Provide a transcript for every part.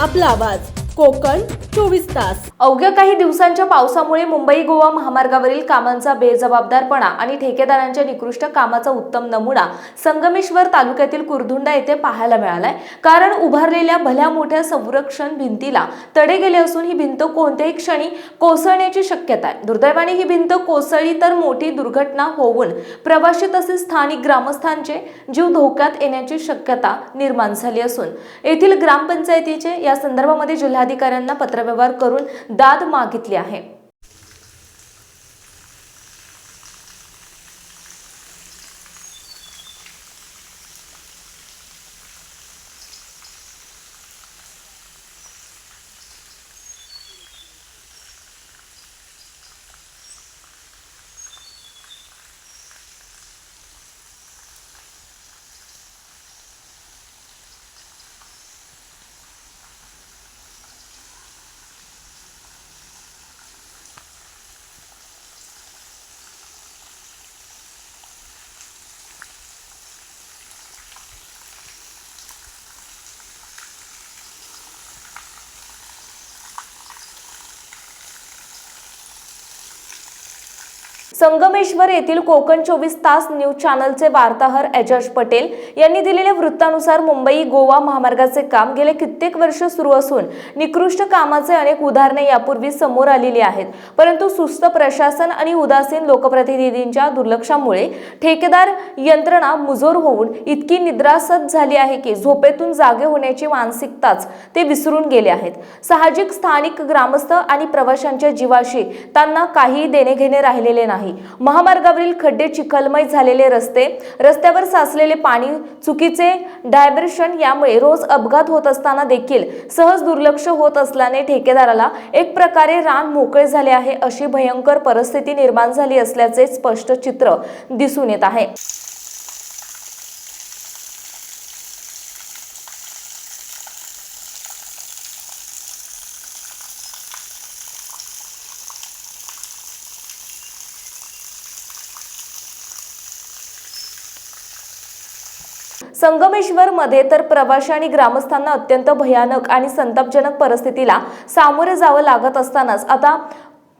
आपला आवाज. कोकण चोवीस तास. अवघ्या काही दिवसांच्या पावसामुळे मुंबई गोवा महामार्गावरील कामांचा बेजबाबदारपणा आणि ठेकेदारांच्या निकृष्ट कामाचा उत्तम नमुना संगमेश्वर तालुक्यातील कुरधुंडा येथे पाहायला मिळालाय. कारण उभारलेल्या भल्या मोठ्या संरक्षण भिंतीला तडे गेले असून ही भिंत कोणत्याही क्षणी कोसळण्याची शक्यता आहे. दुर्दैवाने ही भिंत कोसळली तर मोठी दुर्घटना होऊन प्रवासी तसेच स्थानिक ग्रामस्थांचे जीव धोक्यात येण्याची शक्यता निर्माण झाली असून येथील ग्रामपंचायतीचे या संदर्भामध्ये जिल्हाधिकाऱ्यांना पत्र पत्रव्यवहार करून दाद मागितली आहे. संगमेश्वर येथील कोकण चोवीस तास न्यूज चॅनलचे वार्ताहर एजाज पटेल यांनी दिलेल्या वृत्तानुसार मुंबई गोवा महामार्गाचे काम गेले कित्येक वर्ष सुरू असून निकृष्ट कामाचे अनेक उदाहरणे यापूर्वी समोर आलेली आहेत. परंतु सुस्त प्रशासन आणि उदासीन लोकप्रतिनिधींच्या दुर्लक्षामुळे ठेकेदार यंत्रणा मुजोर होऊन इतकी निद्रासत झाली आहे की झोपेतून जागे होण्याची मानसिकताच ते विसरून गेले आहेत. साहजिक स्थानिक ग्रामस्थ आणि प्रवाशांच्या जीवाशी त्यांना काही देणे घेणे राहिलेले नाही. महामार्गावरील खड्डे चिखलमय झालेले रस्ते रस्त्यावर साचलेले पाणी चुकीचे डायव्हर्शन यामुळे रोज अपघात होत असताना देखील सहज दुर्लक्ष होत असल्याने ठेकेदाराला एक प्रकारे रान मोकळे झाले आहे अशी भयंकर परिस्थिती निर्माण झाली असल्याचे स्पष्ट चित्र दिसून येत आहे. संगमेश्वर मध्ये तर प्रवाशी आणि ग्रामस्थांना अत्यंत भयानक आणि संतापजनक परिस्थितीला सामोरे जावं लागत असतानाच आता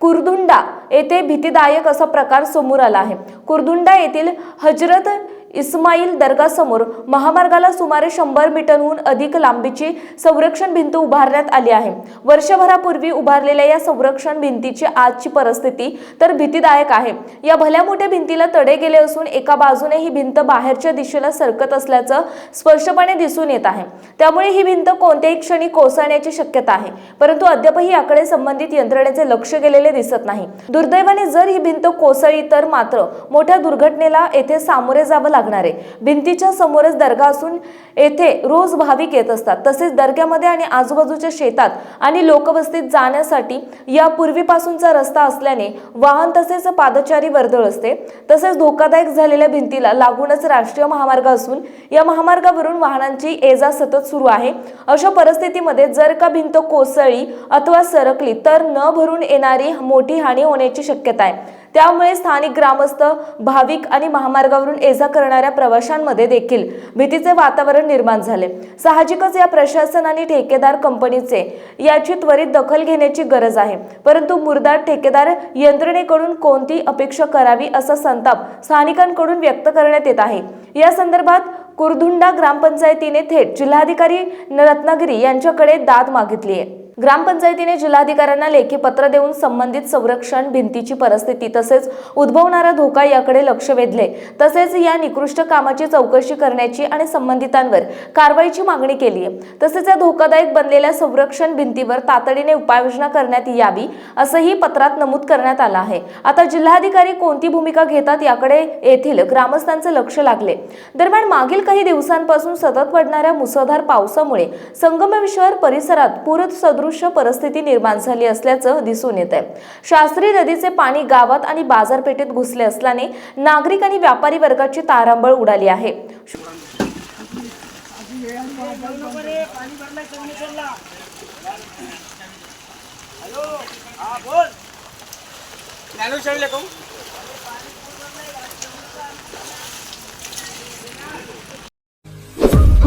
कुरदुंडा येथे भीतीदायक असा प्रकार समोर आला आहे. कुरदुंडा येथील हजरत इस्माईल दर्गासमोर महामार्गाला सुमारे शंभर मीटरहून अधिक लांबीची संरक्षण भिंत उभारण्यात आली आहे. वर्षभरापूर्वी उभारलेल्या या संरक्षण भिंतीची आजची परिस्थिती तर भीतीदायक आहे. या भल्या मोठ्या भिंतीला तडे गेले असून एका बाजूने ही भिंत बाहेरच्या दिशेला सरकत असल्याचं स्पष्टपणे दिसून येत आहे. त्यामुळे ही भिंत कोणत्याही क्षणी कोसळण्याची शक्यता आहे. परंतु अद्यापही याकडे संबंधित यंत्रणेचे लक्ष गेलेले दिसत नाही. दुर्दैवाने जर ही भिंत कोसळली तर मात्र मोठ्या दुर्घटनेला येथे सामोरे जावं लागणार आहे. भिंतीच्या समोरच दर्गा असून येथे रोज भाविक येत असतात. तसेच दर्ग्यामध्ये आणि आजूबाजूच्या शेतात आणि लोकवस्तीत जाण्यासाठी या पूर्वीपासूनचा रस्ता असल्याने वाहन तसेच पादचारी वर्दळ असते. तसेच धोकादायक झालेल्या भिंतीला लागूनच राष्ट्रीय महामार्ग असून या महामार्गावरून वाहनांची ये जा सतत सुरू आहे. अशा परिस्थितीमध्ये जर का भिंत कोसळली अथवा सरकली तर न भरून येणारी मोठी हानी होण्याची शक्यता आहे. त्यामुळे स्थानिक ग्रामस्थ भाविक आणि महामार्गावरून ये जा करणाऱ्या प्रवाशांमध्ये देखील भीतीचे वातावरण निर्माण झाले. साहजिकच या प्रशासन आणि ठेकेदार कंपनीचे याची त्वरित दखल घेण्याची गरज आहे. परंतु मुरदार ठेकेदार यंत्रणेकडून कोणती अपेक्षा करावी असा संताप स्थानिकांकडून व्यक्त करण्यात येत आहे. या संदर्भात कुरधुंडा ग्रामपंचायतीने थेट जिल्हाधिकारी रत्नागिरी यांच्याकडे दाद मागितली आहे. ग्रामपंचायतीने जिल्हाधिकाऱ्यांना लेखी पत्र देऊन संबंधित संरक्षण भिंतीची परिस्थिती तसेच उद्भवणारा धोका याकडे लक्ष वेधले. तसेच या निकृष्ट कामाची चौकशी करण्याची आणि संबंधितांवर कारवाईची मागणी केली आहे तसेच या धोकादायक बनलेल्या संरक्षण भिंतीवर तातडीने उपाययोजना करण्यात यावी असंही पत्रात नमूद करण्यात आलं आहे. आता जिल्हाधिकारी कोणती भूमिका घेतात याकडे येथील ग्रामस्थांचे लक्ष लागले. दरम्यान मागील काही दिवसांपासून सतत पडणाऱ्या मुसळधार पावसामुळे संगमेश्वर परिसरात पूर सदृश्य परिस्थिती निर्माण झाली असल्याचं दिसून येत आहे शास्त्री नदीचे पाणी गावात आणि बाजारपेठेत घुसले असल्याने नागरिक आणि व्यापारी वर्गाची तारांबळ उडाली आहे.